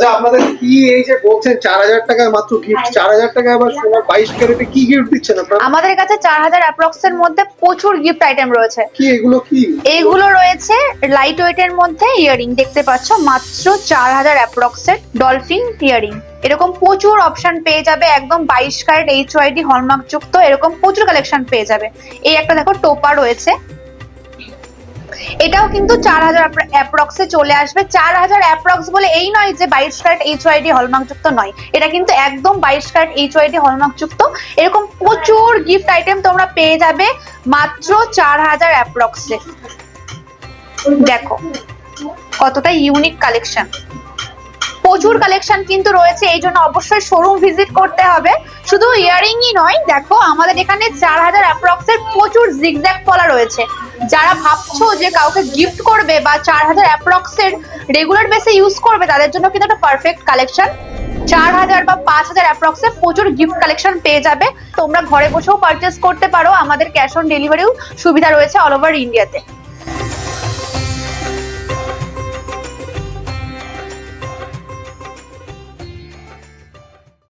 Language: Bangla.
আচ্ছা আপনাদের কি এই যে বলছেন চার হাজার টাকায় মাত্র গিফট চার হাজার টাকায় আবার সোনার বাইশ ক্যারেটে কি গিফট দিচ্ছেন আপনারা? আমাদের কাছে চার হাজার অ্যাপ্রক্স এর মধ্যে প্রচুর গিফট আইটেম রয়েছে। কি এগুলো কি? এইগুলো রয়েছে লাইট ওয়েট এর মধ্যে ইয়ারিং দেখতে পাচ্ছ মাত্র চার হাজার অ্যাপ্রক্স এর ডলফিন ইয়ারিং এরকম প্রচুর অপশন পেয়ে যাবে একদম বাইশ ক্যারেট এইচ ওয়াইডি হলমার্ক যুক্ত এরকম প্রচুর কালেকশন পেয়ে যাবে। এই একটা দেখো টোপা রয়েছে। এটাও কিন্তু চার হাজার অ্যাপ্রক্সে চলে আসবে। চার হাজার অ্যাপ্রক্স বলে এই নয় যে বাইশ কার্ড এইচ ওয়াইডি হলমার্ক যুক্ত নয়। এটা কিন্তু একদম বাইশ কার্ড এইচ ওয়াইডি হলমার্ক যুক্ত এরকম প্রচুর গিফট আইটেম তোমরা পেয়ে যাবে মাত্র চার হাজার অ্যাপ্রক্সে দেখো, কতটা ইউনিক কালেকশন প্রচুর কালেকশন কিন্তু রয়েছে, এই জন্য অবশ্যই শোরুম ভিজিট করতে হবে। শুধু ইয়ারিংই নয়, দেখো আমাদের এখানে চার হাজার অ্যাপ্রক্সের প্রচুর জিগজ্যাগ পলা রয়েছে। যারা ভাবছ যে কাউকে গিফট করবে বা চার হাজার অ্যাপ্রক্সের রেগুলার বেসে ইউজ করবে, তাদের জন্য কিন্তু একটা পারফেক্ট কালেকশন চার হাজার বা পাঁচ হাজার অ্যাপ্রক্সে প্রচুর গিফট কালেকশন পেয়ে যাবে। তোমরা ঘরে বসেও পারচেস করতে পারো। আমাদের ক্যাশ অন ডেলিভারিও সুবিধা রয়েছে অল ওভার ইন্ডিয়াতে